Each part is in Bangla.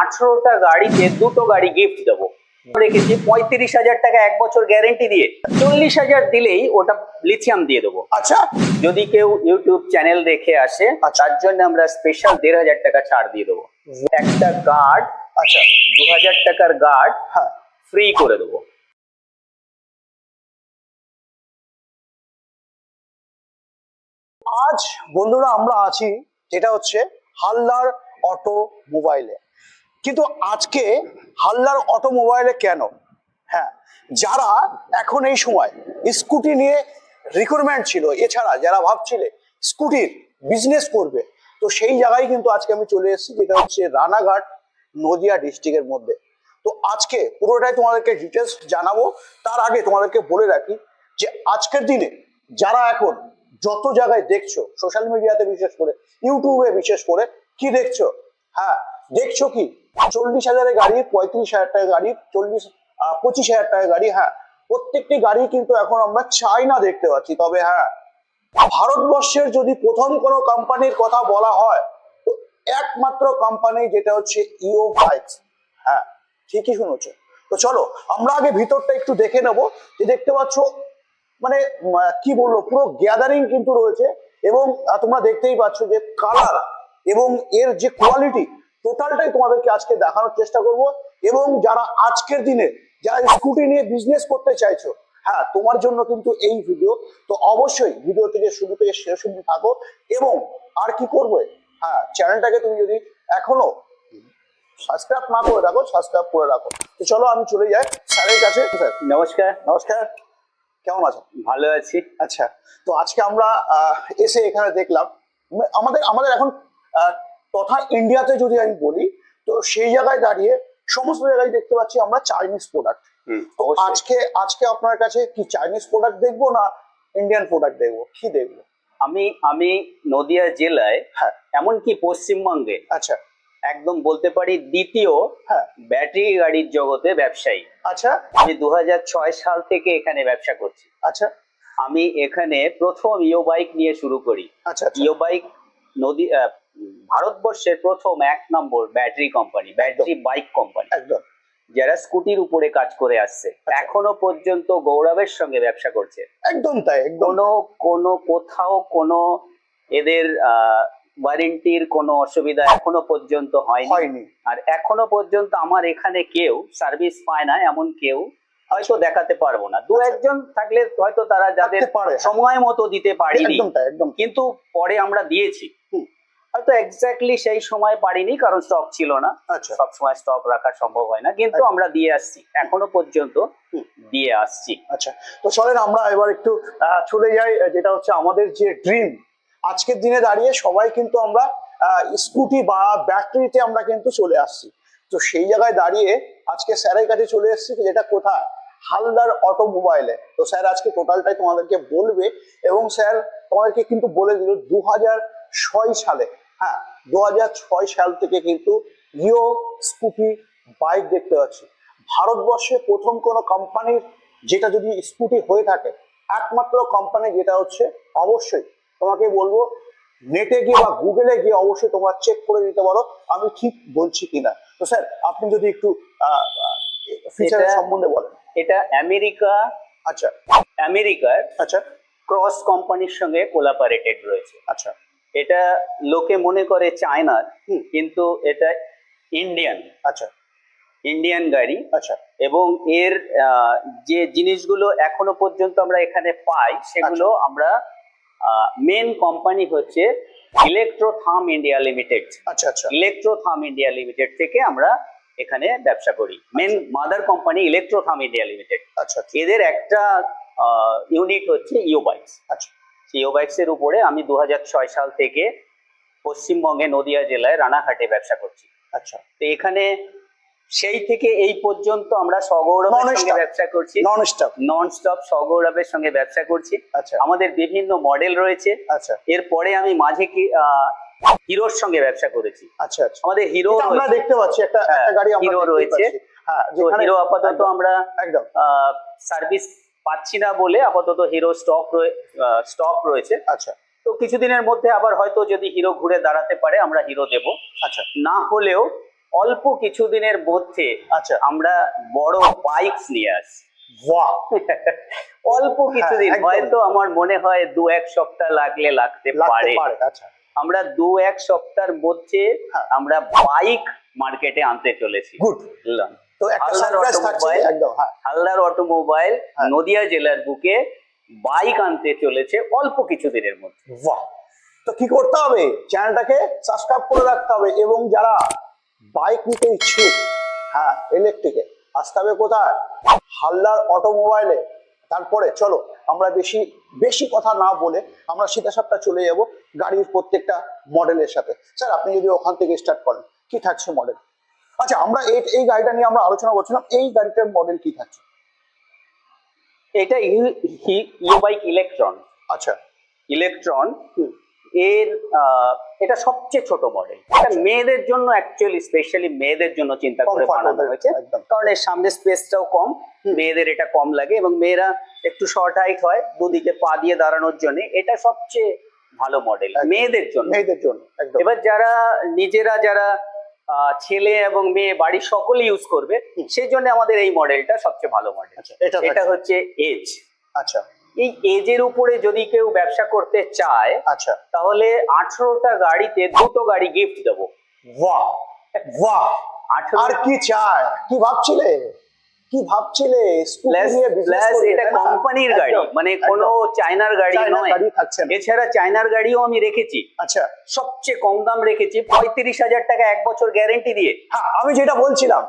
আঠেরোটা গাড়িতে দুটো গাড়ি গিফট দেবো। রেখেছি পঁয়ত্রিশ হাজার টাকা এক বছর গ্যারেন্টি দিয়ে। চল্লিশ হাজার দিলেই ওটা লিথিয়াম দিয়ে দেবো। আচ্ছা। যদি কেউ ইউটিউব চ্যানেল দেখে আসে তার জন্য আমরা স্পেশাল দেড় হাজার টাকা ছাড় দিয়ে দেবো। একটা গার্ড আচ্ছা। দু হাজার টাকার গার্ড হ্যাঁ। ফ্রি করে দেবো। আজ বন্ধুরা আমরা আছি যেটা হচ্ছে হালদার অটো মোবাইলে কিন্তু আজকে হাল্লার অটোমোবাইলে কেন? হ্যাঁ যারা এখন এই সময় স্কুটি নিয়ে রিক্রুটমেন্ট ছিল, এছাড়া যারা ভাবছিলে স্কুটির বিজনেস করবে, তো সেই জায়গায় কিন্তু আজকে আমি চলে এসেছি, যেটা হচ্ছে রানাঘাট নদিয়া ডিস্ট্রিক্টের মধ্যে। তো আজকে পুরোটাই তোমাদেরকে ডিটেলস জানাব, তার আগে তোমাদেরকে বলে রাখি যে আজকের দিনে যারা এখন যত জায়গায় দেখছ সোশ্যাল মিডিয়াতে বিশেষ করে ইউটিউবে বিশেষ করে, কি দেখছ? হ্যাঁ দেখছ কি? চল্লিশ হাজারের গাড়ি, পঁয়ত্রিশ হাজার টাকা গাড়ি, চল্লিশ পঁচিশ হাজার টাকা গাড়ি হ্যাঁ। প্রত্যেকটি গাড়ি কিন্তু এখন আমরা চাইনা দেখতে পাচ্ছি, তবে হ্যাঁ ভারতবর্ষের যদি প্রথম কোনো কোম্পানির কথা বলা হয়, তো একমাত্র কোম্পানি যেটা হচ্ছে ইও বাইকস হ্যাঁ ঠিকই শুনেছো। তো চলো, আমরা আগে ভিতরটা একটু দেখে নেব, যে দেখতে পাচ্ছ মানে কি বলব, পুরো গ্যাদারিং কিন্তু রয়েছে, এবং তোমরা দেখতেই পাচ্ছ যে কালার এবং এর যে কোয়ালিটি টোটালটাই তোমাদেরকে আজকে দেখানোর চেষ্টা করব এবং যারা আজকের দিনে যারা স্কুটি নিয়ে বিজনেস করতে চাইছো হ্যাঁ তোমার জন্য কিন্তু এই ভিডিও তো অবশ্যই ভিডিও থেকে শুরু থেকে শেষ অব্দি থাকো এবং আর কি করবে? হ্যাঁ চ্যানেলটাকে তুমি যদি এখনও সাবস্ক্রাইব না করে রাখো সাবস্ক্রাইব করে রাখো। তো চলো আমি চলে যাই। স্যারের কাছে। স্যার। নমস্কার। নমস্কার। কেমন আছেন ভালো আছি। আচ্ছা তো আজকে আমরা এসে এখানে দেখলাম। আমাদের আমাদের এখন তথা ইন্ডিয়াতে যদি আমি বলি তো সেই জায়গায় দাঁড়িয়ে সমস্ত জায়গায় দেখতে পাচ্ছি আমরা চাইনিজ প্রোডাক্ট তো আজকে আজকে আপনার কাছে কি চাইনিজ প্রোডাক্ট দেখব না ইন্ডিয়ান প্রোডাক্ট দেখব? কি দেখব? আমি আমি নদিয়া জেলায় হ্যাঁ। এমনকি পশ্চিমবঙ্গে আচ্ছা। একদম বলতে পারি দ্বিতীয় হ্যাঁ। ব্যাটারি গাড়ির জগতে ব্যবসায়ী। আচ্ছা। আমি দু হাজার ছয় সাল থেকে এখানে ব্যবসা করছি। আচ্ছা। আমি এখানে প্রথম ইও বাইক নিয়ে শুরু করি। আচ্ছা আচ্ছা। ইও বাইক নদী ভারতবর্ষের প্রথম এক নম্বর battery company battery bike company একদম। যারা স্কুটির উপরে কাজ করে আসছে আচ্ছা। এখনও পর্যন্ত গৌরবের সঙ্গে ব্যবসা করছে। একদম তাই কোনো কোনো কোথাও কোনো এদের ওয়ারেন্টির কোনো অসুবিধা এখনও পর্যন্ত হয়নি। আর এখনও পর্যন্ত আমার এখানে কেউ সার্ভিস পায় না এমন কেউ হয়তো দেখাতে পারব না। দু আচ্ছা। একজন থাকলে হয়তো তারা যাদের। সময় মতো দিতে পারিনি। কিন্তু পরে আমরা দিয়েছি। হয়তো এক্স্যাক্টলি সেই সময় পারিনি কারণ স্টক ছিল না। সব সময় স্টক রাখা সম্ভব হয় না। কিন্তু আমরা দিয়ে আসছি এখনও পর্যন্ত দিয়ে আসছি। আচ্ছা তো চলেন আমরা এবার একটু চলে যাই যেটা হচ্ছে আমাদের যে ড্রিম আজকের দিনে দাঁড়িয়ে সবাই কিন্তু আমরা স্কুটি বা ব্যাটারিতে আমরা কিন্তু চলে আসছি। তো সেই জায়গায় দাঁড়িয়ে আজকে স্যারের কাছে চলে এসেছি যেটা কোথায়? হালদার অটোমোবাইলে। তো স্যার আজকে টোটালটাই তোমাদেরকে বলবে এবং স্যার তোমাদেরকে কিন্তু বলে দিল দু হাজার ছয় সালে। হ্যাঁ দু হাজার ছয় সাল থেকে কিন্তু ইও স্কুটি বাইক দেখতে পাচ্ছি। ভারতবর্ষে প্রথম কোনো কোম্পানির যেটা যদি স্কুটি হয়ে থাকে একমাত্র কোম্পানি যেটা হচ্ছে অবশ্যই তোমাকে বলব নেটে গিয়ে বা গুগলে গিয়ে অবশ্যই তোমরা চেক করে নিতে পারো আমি ঠিক বলছি কিনা। তো স্যার আপনি যদি একটু ফিচারের এটা- সম্বন্ধে বলেন। এটা আমেরিকা আচ্ছা। আমেরিকার আচ্ছা। ক্রস কোম্পানির সঙ্গে কোলাপারেটেড রয়েছে। আচ্ছা। এটা লোকে মনে করে চায়নার। কিন্তু এটা ইন্ডিয়ান আচ্ছা। ইন্ডিয়ান গাড়ি। আচ্ছা। এবং এর যে জিনিসগুলো এখনও পর্যন্ত আমরা এখানে পাই সেগুলো আমরা মেন কোম্পানি হচ্ছে ইলেকট্রোথাম ইন্ডিয়া লিমিটেড আচ্ছা আচ্ছা। ইলেকট্রোথাম ইন্ডিয়া লিমিটেড থেকে আমরা এখানে ব্যবসা করি। Main mother company Electrotherm India limited আচ্ছা আচ্ছা। এদের একটা ইউনিট হচ্ছে ইও বাইকস আচ্ছা। ইও বাইকস এর উপরে আমি দুহাজার ছয় সাল থেকে পশ্চিমবঙ্গে নদিয়া জেলায় রানাঘাটে ব্যবসা করছি। আচ্ছা। তো এখানে সেই থেকে এই পর্যন্ত আমরা সগৌরবের সঙ্গে ব্যবসা করছি। নন স্টপ নন স্টপ সগৌরবের সঙ্গে ব্যবসা করছি। আচ্ছা। আমাদের বিভিন্ন মডেল রয়েছে। আচ্ছা। এরপরে আমি মাঝে কি হিরোর সঙ্গে ব্যবসা করেছি। আচ্ছা আচ্ছা। আমাদের হিরো আমরা দেখতে পাচ্ছি। একটা হ্যাঁ, গাড়ি হিরো রয়েছে। হ্যাঁ হিরো আপাতত আমরা একদম। সার্ভিস পাচ্ছি না বলে আপাতত হিরো স্টক স্টক রয়েছে। আচ্ছা। তো কিছুদিনের মধ্যে আবার হয়তো যদি হিরো ঘুরে দাঁড়াতে পারে আমরা হিরো দেব। আচ্ছা। না হলেও অল্প কিছুদিনের মধ্যে আচ্ছা। আমরা বড় বাইকস নিয়ে আসি। অল্প কিছুদিন হ্যাঁ, হয়তো আমার মনে হয় দু এক সপ্তাহ লাগলে লাগতে পারে। আচ্ছা। আমরা দু এক সপ্তাহের মধ্যে হ্যাঁ। আমরা বাইক মার্কেটে আনতে চলেছি। গুড? তো একটা সারপ্রাইজ থাকছে একদম হ্যাঁ। হালদার অটোমোবাইল হ্যাঁ। নদিয়া জেলার বুকে বাইক আনতে চলেছে অল্প কিছু দিনের মধ্যে। বাহ! তো কি করতে হবে? চ্যানেলটাকে সাবস্ক্রাইব করে রাখতে হবে এবং যারা বাইক নিতে ইচ্ছুক হ্যাঁ ইলেকট্রিকে আসতে হবে কোথায়? হালদার অটোমোবাইলে তারপরে চলো আমরা বেশি বেশি কথা না বলে আমরা সিধা সাপটা চলে যাব গাড়ির প্রত্যেকটা মডেলের সাথে। স্যার আপনি যদি ওখান থেকে স্টার্ট করেন কি থাকছে মডেল আচ্ছা আমরা এই এই গাড়িটা নিয়ে আমরা আলোচনা করছিলাম এই গাড়িটার মডেল কি থাকছে? এটা ইউ বাইক ইলেকট্রন আচ্ছা। ইলেকট্রন। এর এটা সবচেয়ে ছোট মডেল এটা মেয়েদের জন্য অ্যাকচুয়ালি স্পেশালি মেয়েদের জন্য চিন্তা করে বানানো হয়েছে। কারণ এর সামনে স্পেসটাও কম মেয়েদের এটা কম লাগে এবং মেয়েরা একটু শর্ট হাইট হয় দুদিকে পা দিয়ে দাঁড়ানোর জন্য এটা সবচেয়ে ভালো মডেল। মেয়েদের জন্য। মেয়েদের জন্য এবার যারা নিজেরা যারা ছেলে এবং মেয়ে বাড়ির সকলে ইউজ করবে। সেই জন্য আমাদের এই মডেলটা সবচেয়ে ভালো মডেল আচ্ছা এটা হচ্ছে এজ আচ্ছা। এই এজের উপরে যদি কেউ ব্যবসা করতে চায় আচ্ছা। তাহলে আঠারোটা গাড়িতে দুটো গাড়ি গিফট দেবো। বাহ বাহ। আর কি চায়? কি ভাবছিলে? কি ভাবছিলে? প্লাস এটা কোম্পানির গাড়ি মানে। কোনো চায়নার গাড়ি নয়। এছাড়া চায়নার গাড়িও আমি রেখেছি। আচ্ছা। সবচেয়ে কম দাম রেখেছি পঁয়ত্রিশ হাজার টাকা এক বছর গ্যারেন্টি দিয়ে। হ্যাঁ আমি যেটা বলছিলাম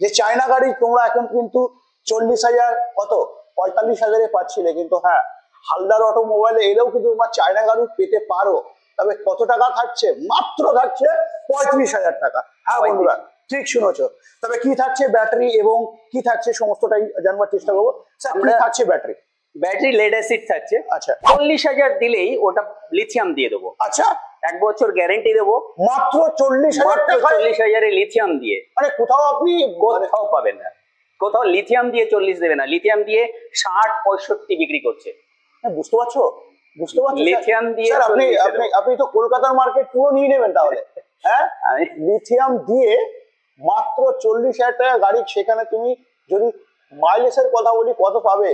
যে চায়না গাড়ি তোমরা এখন কিন্তু চল্লিশ হাজার কত? পঁয়তাল্লিশ হাজারে পাচ্ছিলে কিন্তু হ্যাঁ হালদার অটোমোবাইলে এলেও কিন্তু তোমরা চায়না গাড়ি পেতে পারো। তবে কত টাকা থাকছে? মাত্র থাকছে পঁয়ত্রিশ হাজার টাকা। হ্যাঁ বন্ধুরা ঠিক শুনেছো। তবে কি থাকছে ব্যাটারি এবং কি থাকছে সমস্তটাই জানবার চেষ্টা করব। স্যার কি থাকছে ব্যাটারি? ব্যাটারি লেড অ্যাসিড থাকছে। আচ্ছা। চল্লিশ হাজার দিলেই ওটা লিথিয়াম দিয়ে দেবো। আচ্ছা। এক বছর গ্যারেন্টি দেবো। মাত্র চল্লিশ হাজার চল্লিশ হাজারে লিথিয়াম দিয়ে। মানে কোথাও আপনি কোথাও পাবেন না। কোথাও লিথিয়াম দিয়ে চল্লিশ দেবে না। লিথিয়াম দিয়ে ষাট পঁয়ষট্টি বিক্রি করছে। হ্যাঁ, বুঝতে পারছ? বুঝতে পারছ লিথিয়াম দিয়ে আপনি আপনি আপনি তো কলকাতার মার্কেট পুরো নিয়ে নেবেন তাহলে। হ্যাঁ? লিথিয়াম দিয়ে মাত্র চল্লিশ হাজার টাকা গাড়ি সেখানে তুমি যদি মাইলেজের কথা বলি কত পাবে?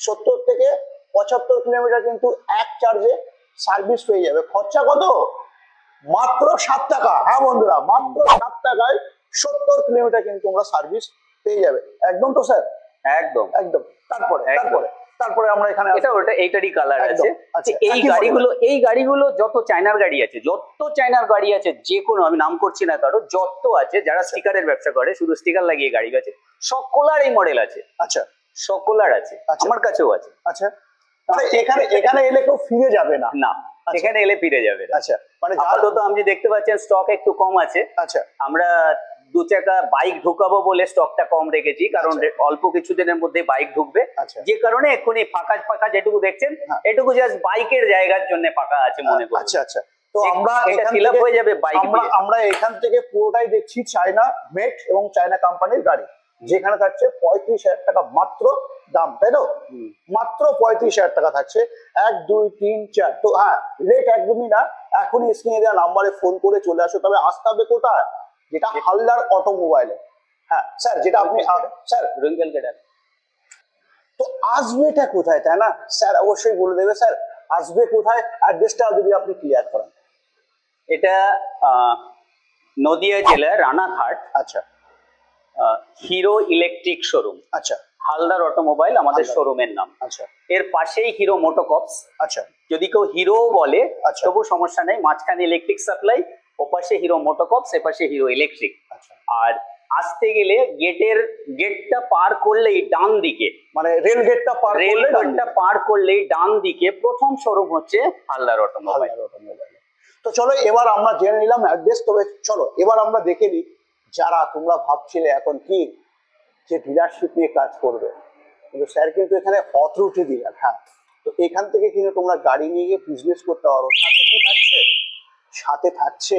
সত্তর থেকে পঁচাত্তর কিলোমিটার কিন্তু এক চার্জে সার্ভিস পেয়ে যাবে। খরচা কত? মাত্র সাত টাকা। হ্যাঁ বন্ধুরা মাত্র সাত টাকায় সত্তর কিলোমিটার কিন্তু তোমরা সার্ভিস পেয়ে যাবে। একদম তো স্যার একদম। একদম। তারপরে একদম। তারপরে। তারপরে আমরা এখানে এটা ওটা এইটারই কালার আছে। আচ্ছা, এই গাড়িগুলো এই গাড়িগুলো যত চায়নার গাড়ি আছে যত চায়নার গাড়ি আছে যে কোনো আমি নাম করছি না কারও যত আছে যারা স্টিকারের ব্যবসা করে শুধু স্টিকার লাগিয়ে গাড়ি আছে সকলার এই মডেল আছে। আচ্ছা। সকলার আছে আচ্ছা। আমার কাছেও আছে। আচ্ছা। এখানে এখানে এলে কেউ ফিরে যাবে না? না এখানে এলে ফিরে যাবে আচ্ছা মানে আপাতত আপনি দেখতে পাচ্ছেন স্টক একটু কম আছে। আচ্ছা। আমরা দু চারটা বাইক ঢুকাবো বলে স্টকটা কম রেখেছি কারণ আচ্ছা। অল্প কিছুদিনের মধ্যে বাইক ঢুকবে। আচ্ছা। যে কারণে এক্ষুনি ফাঁকা ফাঁকা যেটুকু দেখছেন হ্যাঁ। এটুকু জাস্ট বাইকের জায়গার জন্য ফাঁকা আছে মনে করি আচ্ছা আচ্ছা। তো আমরা এটা হয়ে যাবে বাইক আমরা এখান থেকে পুরোটাই দেখছি চায়না মেট এবং চায়না কোম্পানির গাড়ি যেখানে থাকছে পঁয়ত্রিশ হাজার টাকা মাত্র দাম তাই তো? মাত্র পঁয়ত্রিশ হাজার টাকা থাকছে। এক দুই তিন চার তো হ্যাঁ লেট একদমই না। এখনই স্ক্রিনে দেওয়া নাম্বারে ফোন করে চলে আসো। তবে আসতে হবে কোথায়? যেটা হালদার অটোমোবাইলে। হ্যাঁ স্যার যেটা আপনি স্যার। রুঙ্গেল কেডার। তো আসবেটা কোথায় তাই না? স্যার অবশ্যই বলে দেবে স্যার। আসবে কোথায়? অ্যাড্রেসটা যদি আপনি ক্লিয়ার করেন। এটা নদিয়া জেলার রানাঘাট আচ্ছা। Hero electric showroom. আচ্ছা। হালদার অটোমোবাইল আমাদের শোরুমের নাম। আচ্ছা। এর পাশেই হিরো মোটোকপস আচ্ছা। যদি কেউ হিরো বলে আচ্ছা। তবু সমস্যা নেই মাঝখানে ইলেকট্রিক সাপ্লাই ওপাশে হিরো মোটোকপস এপাশে হিরো ইলেকট্রিক আচ্ছা। আর আসতে গেলে গেটের গেটটা পার করলেই ডান দিকে। মানে রেল গেটটা পার রেল গেটটা পার করলেই ডান দিকে প্রথম শোরুম হচ্ছে হালদার অটোমোবাইল তো চলো এবার আমরা জেনে নিলাম অ্যাড্রেস তবে চলো এবার আমরা দেখে নিই যারা তোমরা ভাবছিলে এখন কি যে ডিলারশিপ নিয়ে কাজ করবে। কিন্তু স্যার কিন্তু এখানে অথরিটি ডিলার হ্যাঁ। তো এখান থেকে কিন্তু তোমরা গাড়ি নিয়ে গিয়ে বিজনেস করতে পারো। সাথে থাকছে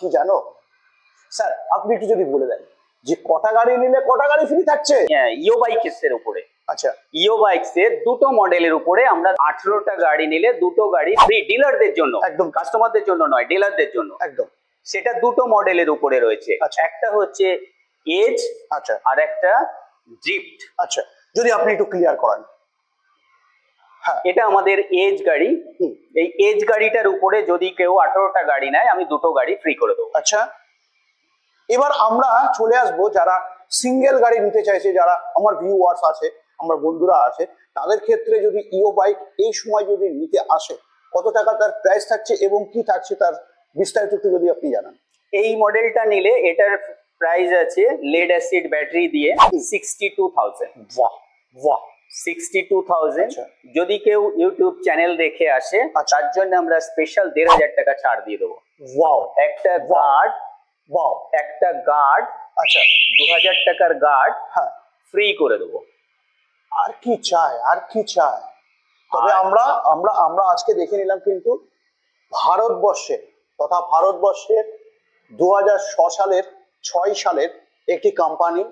কি জানো? স্যার আপনি একটু যদি বলে দেন যে কটা গাড়ি নিলে কটা গাড়ি ফ্রি থাকছে? হ্যাঁ ইও বাইকস এর উপরে। আচ্ছা। ইও বাইকস এর দুটো মডেলের উপরে আমরা আঠেরোটা গাড়ি নিলে দুটো গাড়ি ফ্রি ডিলারদের জন্য। একদম। কাস্টমারদের জন্য নয় ডিলারদের জন্য। একদম। সেটা দুটো মডেলের উপরে রয়েছে। আচ্ছা। একটা হচ্ছে এজ আচ্ছা। আর একটা ড্রিফট আচ্ছা। যদি আপনি একটু ক্লিয়ার করেন। এটা আমাদের এজ গাড়ি। এই এজ গাড়িটার উপরে যদি কেউ আঠারোটা গাড়ি নেয় আমি দুটো গাড়ি ফ্রি করে দেবো। আচ্ছা। এবার আমরা চলে আসব যারা সিঙ্গেল গাড়ি নিতে চাইছে যারা আমার ভিউয়ার্স আছে আমার বন্ধুরা আছে তাদের ক্ষেত্রে যদি ইও বাইক এই সময় যদি নিতে আসে কত টাকা তার প্রাইস থাকছে এবং কি থাকছে তার বিস্তারিত একটু যদি আপনি জানান। এই মডেলটা নিলে এটার প্রাইস আছে লেড অ্যাসিড ব্যাটারি দিয়ে সিক্সটি টু থাউজেন্ড বাহ বাহ। সিক্সটি টু থাউজেন্ড আচ্ছা। যদি কেউ ইউটিউব চ্যানেল দেখে আসে আচ্ছা। তার জন্য আমরা স্পেশাল দেড় হাজার টাকা ছাড় দিয়ে দেবো। ওয়াও একটা গার্ড ওয়াও একটা গার্ড আচ্ছা। দু হাজার টাকার গার্ড হ্যাঁ। ফ্রি করে দেবো। আর কি চায় আর কি চায় তবে আমরা আমরা আমরা আজকে দেখে নিলাম কিন্তু ভারতবর্ষে তথা ভারতবর্ষের দু সালের ছয় সালের একটি কোম্পানি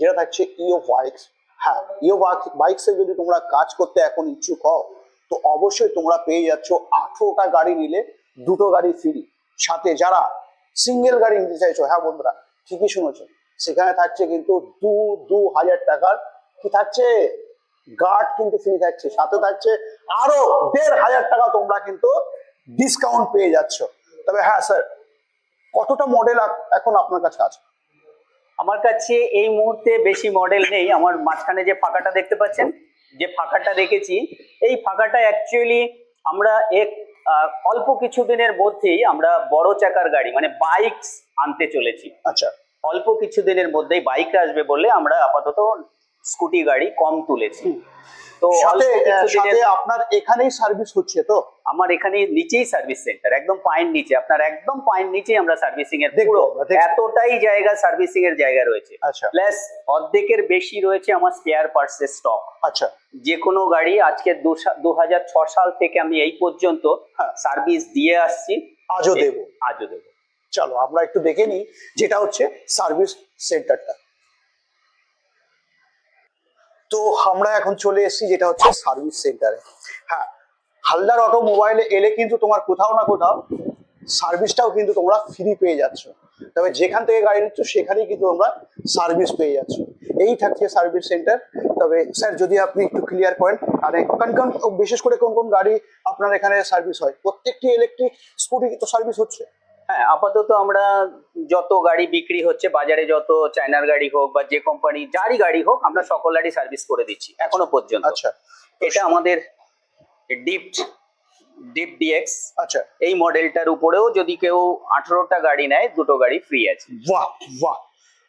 যেটা থাকছে ইও বাইকস হ্যাঁ ইও বাইকসে যদি তোমরা কাজ করতে এখন ইচ্ছুক হও, তো অবশ্যই তোমরা পেয়ে যাচ্ছ আঠেরোটা গাড়ি নিলে দুটো গাড়ি ফ্রি সাথে যারা সিঙ্গেল গাড়ি নিতে চাইছো হ্যাঁ বন্ধুরা, ঠিকই শুনেছো। সেখানে থাকছে কিন্তু দু দু হাজার টাকার, কি থাকছে? গার্ড কিন্তু ফ্রি থাকছে। সাথে থাকছে আরও দেড় হাজার টাকা তোমরা কিন্তু ডিসকাউন্ট পেয়ে যাচ্ছ। তবে হ্যাঁ স্যার কতটা মডেল এখন আপনার কাছে আছে? আমার কাছে এই মুহূর্তে বেশি মডেল নেই। আমার মাঝখানে যে ফাঁকাটা দেখতে পাচ্ছেন যে ফাঁকাটা দেখেছি এই ফাঁকাটা অ্যাকচুয়ালি আমরা এক অল্প অল্প কিছুদিনের মধ্যেই আমরা বড় চাকার গাড়ি মানে বাইক আনতে চলেছি। আচ্ছা। অল্প কিছুদিনের মধ্যেই বাইক আসবে বলে আমরা আপাতত স্কুটি গাড়ি কম তুলেছি। তো সাথে সাথে আপনার এখানেই সার্ভিস হচ্ছে তো? আমার এখানে নিচেই সার্ভিস সেন্টার একদম পায়ের নিচে আপনার একদম পায়ের নিচেই আমরা সার্ভিসিং এর পুরো এতটাই জায়গা সার্ভিসিং এর জায়গা রয়েছে। আচ্ছা। প্লাস অর্ধেকের বেশি রয়েছে আমার স্পেয়ার পার্টস এর স্টক আচ্ছা। যে কোনো গাড়ি আজকে দু হাজার ছ সাল থেকে আমি এই পর্যন্ত হ্যাঁ। সার্ভিস দিয়ে আসছি। আজও দেবো। আজও দেবো। চলো আমরা একটু দেখে নিই যেটা হচ্ছে সার্ভিস সেন্টারটা তো আমরা এখন চলে এসেছি যেটা হচ্ছে সার্ভিস সেন্টারে হ্যাঁ হালদার অটোমোবাইলে এলে কিন্তু তোমার কোথাও না কোথাও সার্ভিসটাও কিন্তু তোমরা ফ্রি পেয়ে যাচ্ছ। তবে যেখান থেকে গাড়ি নিচ্ছ, সেখানেই কিন্তু তোমরা সার্ভিস পেয়ে যাচ্ছ। এই থাকছে সার্ভিস সেন্টার তবে স্যার, যদি আপনি একটু ক্লিয়ার করেন মানে কোন কোন, বিশেষ করে কোন কোন গাড়ি আপনার এখানে সার্ভিস হয়? প্রত্যেকটি ইলেকট্রিক স্কুটি তো সার্ভিস হচ্ছে? হ্যাঁ আপাতত আমরা যত গাড়ি বিক্রি হচ্ছে বাজারে যত চায়নার গাড়ি হোক বা যে কোম্পানি যারই গাড়ি হোক আমরা সকলেরই সার্ভিস করে দিচ্ছি এখনও পর্যন্ত। আচ্ছা। এটা আমাদের ডিপট ডিপ ডিএক্স আচ্ছা। এই মডেলটার উপরেও যদি কেউ আঠারোটা গাড়ি নেয় দুটো গাড়ি ফ্রি আছে। বাহ বাহ।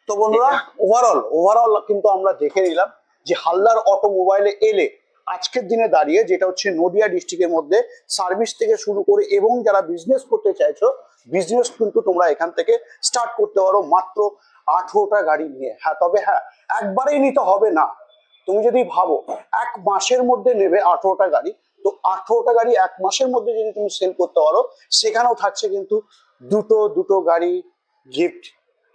তো বন্ধুরা ওভারঅল ওভারঅল কিন্তু আমরা দেখে নিলাম যে হালদার অটোমোবাইলে এলে আজকের দিনে দাঁড়িয়ে যেটা হচ্ছে নদিয়া ডিস্ট্রিক্টের মধ্যে সার্ভিস থেকে শুরু করে এবং যারা বিজনেস করতে চাইছো বিজনেস কিন্তু তোমরা এখান থেকে স্টার্ট করতে পারো মাত্র আঠেরোটা গাড়ি নিয়ে। হ্যাঁ তবে হ্যাঁ একবারেই নিতে হবে না। তুমি যদি ভাবো, এক মাসের মধ্যে নেবে আঠেরোটা গাড়ি, তো আঠেরোটা গাড়ি এক মাসের মধ্যে যদি তুমি সেল করতে পারো, সেখানেও থাকছে কিন্তু দুটো দুটো গাড়ি গিফট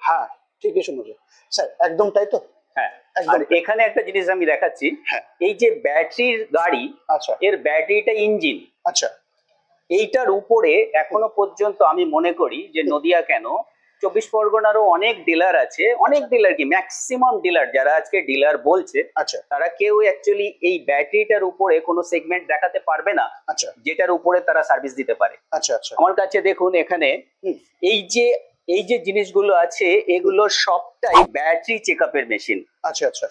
হ্যাঁ ঠিকই শুনেছো। স্যার, একদম তাই তো? হ্যাঁ। আর এখানে একটা জিনিস আমি দেখাচ্ছি হ্যাঁ। এই যে ব্যাটারির গাড়ি আচ্ছা। এর ব্যাটারিটা ইঞ্জিন। আচ্ছা। এইটার উপরে এখনও পর্যন্ত আমি মনে করি যে নদিয়া কেন চব্বিশ পরগনারও অনেক ডিলার আছে অনেক ডিলার কি ম্যাক্সিমাম ডিলার যারা আজকে ডিলার বলছে আচ্ছা। তারা কেউ অ্যাকচুয়ালি এই ব্যাটারিটার উপরে কোনো সেগমেন্ট দেখাতে পারবে না আচ্ছা। যেটার উপরে তারা সার্ভিস দিতে পারে। আচ্ছা আচ্ছা। আমার কাছে দেখুন এখানে এই যে এই যে জিনিসগুলো আছে এগুলো সবটাই ব্যাটারি চেক আপের মেশিন আচ্ছা আচ্ছা।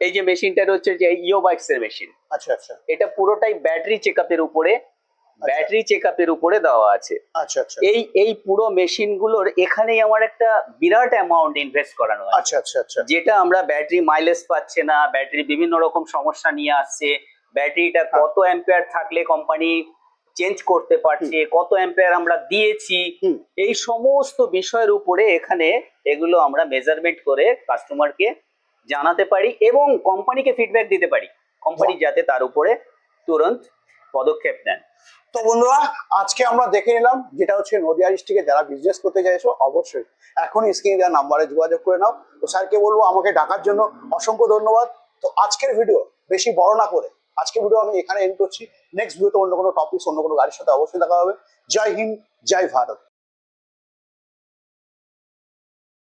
এই যে মেশিনটা হচ্ছে যে ইও বাইকস এর মেশিন আচ্ছা আচ্ছা। এটা পুরোটাই ব্যাটারি চেক আপের উপরে ব্যাটারি চেক আপের উপরে দেওয়া আছে। আচ্ছা আচ্ছা। এই এই পুরো মেশিনগুলোর এখানেই আমার একটা বিরাট অ্যামাউন্ট ইনভেস্ট করানো আছে। আচ্ছা আচ্ছা আচ্ছা। যেটা আমরা ব্যাটারি মাইলেজ পাচ্ছে না ব্যাটারি বিভিন্ন রকম সমস্যা নিয়ে আসছে। ব্যাটারিটা কত অ্যাম্পিয়ার থাকলে কোম্পানি চেঞ্জ করতে পারছে কত অ্যাম্পিয়ার আমরা দিয়েছি এই সমস্ত বিষয়ের উপরে এখানে এগুলো আমরা মেজারমেন্ট করে কাস্টমারকে জানাতে পারি এবং কোম্পানিকে ফিডব্যাক দিতে পারি। কোম্পানি যাতে তার উপরে তুরন্ত পদক্ষেপ নেন। তো বন্ধুরা আজকে আমরা দেখে নিলাম যেটা হচ্ছে নদিয়া ডিস্ট্রিক্টে যারা বিজনেস করতে চাইছো অবশ্যই এখনই স্ক্রিনে দেওয়া নাম্বারে যোগাযোগ করে নাও। তো স্যারকে বলব আমাকে ডাকার জন্য অসংখ্য ধন্যবাদ। তো আজকের ভিডিও বেশি বড় না করে আজকের ভিডিও আমি এখানে এন্ড করছি। নেক্সট ভিডিওতে অন্য কোনো টপিক অন্য কোনো গাড়ির সাথে অবশ্যই দেখা হবে। জয় হিন্দ, জয় ভারত।